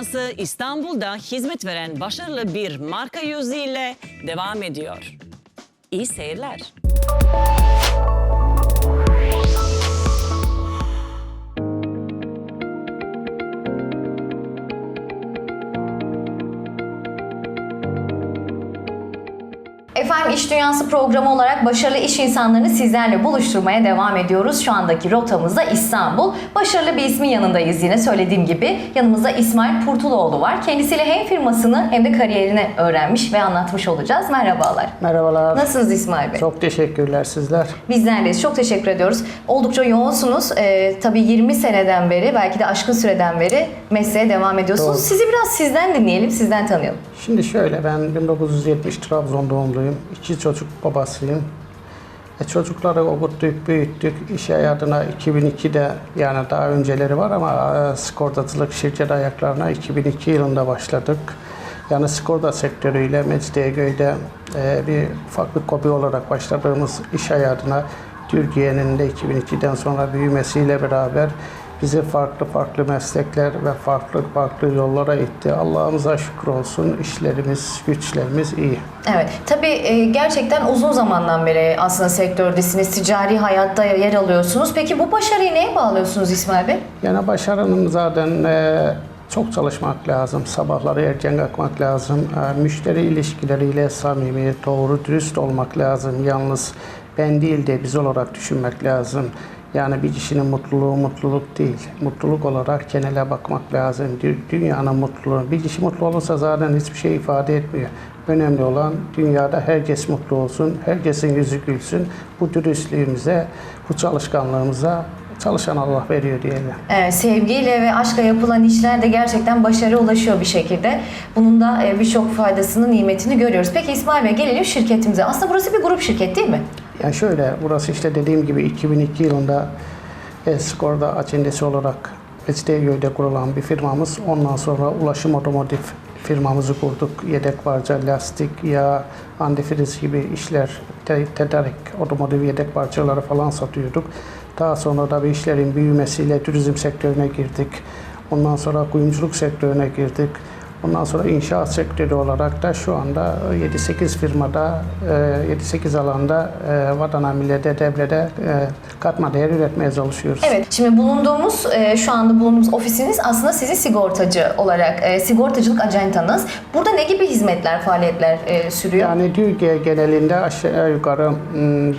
Dünyası İstanbul'da hizmet veren başarılı bir marka yüzüyle devam ediyor. İyi seyirler. Efendim İş Dünyası programı olarak başarılı iş insanlarını sizlerle buluşturmaya devam ediyoruz. Şu andaki rotamızda İstanbul. Başarılı bir ismin yanındayız yine söylediğim gibi. Yanımızda İsmail Purtuloğlu var. Kendisiyle hem firmasını hem de kariyerini öğrenmiş ve anlatmış olacağız. Merhabalar. Merhabalar. Nasılsınız İsmail Bey? Çok teşekkürler sizler. Bizlerdeyiz. Çok teşekkür ediyoruz. Oldukça yoğunsunuz. Ee, tabii 20 seneden beri, belki de aşkın süreden beri mesleğe devam ediyorsunuz. Doğru. Sizi biraz sizden dinleyelim, sizden tanıyalım. Şimdi şöyle ben 1970 Trabzon doğumluyum. İki çocuk babasıyım. E, çocukları okuttuk, büyüttük. İş hayatına 2002'de yani daha önceleri var ama e, sigortacılık şirket ayaklarına 2002 yılında başladık. Yani sigorta sektörüyle Mecidiyeköy'de e, bir farklı kobi olarak başladığımız iş hayatına Türkiye'nin de 2002'den sonra büyümesiyle beraber bizi farklı farklı meslekler ve farklı farklı yollara itti. Allah'ımıza şükür olsun işlerimiz, güçlerimiz iyi. Evet, tabii e, gerçekten uzun zamandan beri aslında sektördesiniz, ticari hayatta yer alıyorsunuz. Peki bu başarıyı neye bağlıyorsunuz İsmail Bey? Yani başarının zaten e, çok çalışmak lazım. Sabahları erken kalkmak lazım. E, müşteri ilişkileriyle samimi, doğru, dürüst olmak lazım. Yalnız ben değil de biz olarak düşünmek lazım. Yani bir kişinin mutluluğu mutluluk değil. Mutluluk olarak genele bakmak lazım. Dü- Dünyanın mutluluğu. Bir kişi mutlu olursa zaten hiçbir şey ifade etmiyor. Önemli olan dünyada herkes mutlu olsun, herkesin yüzü gülsün. Bu dürüstlüğümüze, bu çalışkanlığımıza çalışan Allah veriyor diyelim. Evet, sevgiyle ve aşkla yapılan işler de gerçekten başarıya ulaşıyor bir şekilde. Bunun da e, birçok faydasını, nimetini görüyoruz. Peki İsmail Bey gelelim şirketimize. Aslında burası bir grup şirket değil mi? Yani şöyle, burası işte dediğim gibi 2002 yılında Eskor'da acendesi olarak Mecidiyeköy'de kurulan bir firmamız. Ondan sonra ulaşım otomotiv firmamızı kurduk. Yedek parça, lastik, yağ, antifriz gibi işler, te- tedarik, otomotiv yedek parçaları falan satıyorduk. Daha sonra da bir işlerin büyümesiyle turizm sektörüne girdik. Ondan sonra kuyumculuk sektörüne girdik. Ondan sonra inşaat sektörü olarak da şu anda 7-8 firmada, e, 7-8 alanda e, vatana, millete, devlete e, katma değer üretmeye çalışıyoruz. Evet, şimdi bulunduğumuz, e, şu anda bulunduğumuz ofisiniz aslında sizin sigortacı olarak, e, sigortacılık ajantanız. Burada ne gibi hizmetler, faaliyetler e, sürüyor? Yani Türkiye genelinde aşağı yukarı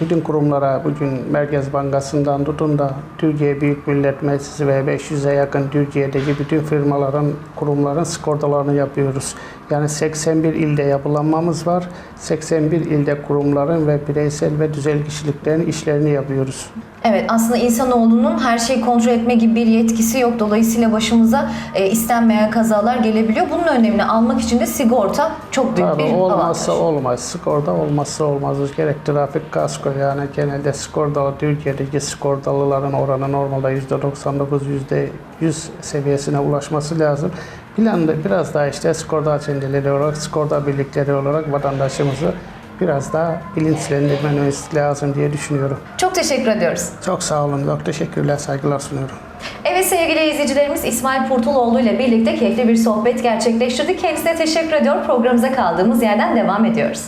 bütün kurumlara bugün Merkez Bankası'ndan tutun da Türkiye Büyük Millet Meclisi ve 500'e yakın Türkiye'deki bütün firmaların, kurumların sigortalarını yapıyoruz. Yani 81 ilde yapılanmamız var. 81 ilde kurumların ve bireysel ve düzel kişiliklerin işlerini yapıyoruz. Evet, aslında insanoğlunun her şeyi kontrol etme gibi bir yetkisi yok. Dolayısıyla başımıza e, istenmeyen kazalar gelebiliyor. Bunun önlemini almak için de sigorta çok büyük Tabii bir olmazsa avantaj. olmaz. Sigorta olmazsa olmaz. Gerek trafik kasko yani genelde sigortalı Türkiye'deki sigortalıların oranı normalde %99 %100 seviyesine ulaşması lazım. Planda biraz daha işte sigorta acendeleri olarak, sigorta birlikleri olarak vatandaşımızı biraz daha bilinçlendirmemiz lazım diye düşünüyorum. Çok teşekkür ediyoruz. Çok sağ olun. Çok teşekkürler, saygılar sunuyorum. Evet sevgili izleyicilerimiz İsmail Purtuloğlu ile birlikte keyifli bir sohbet gerçekleştirdik. Kendisine teşekkür ediyor. Programımıza kaldığımız yerden devam ediyoruz.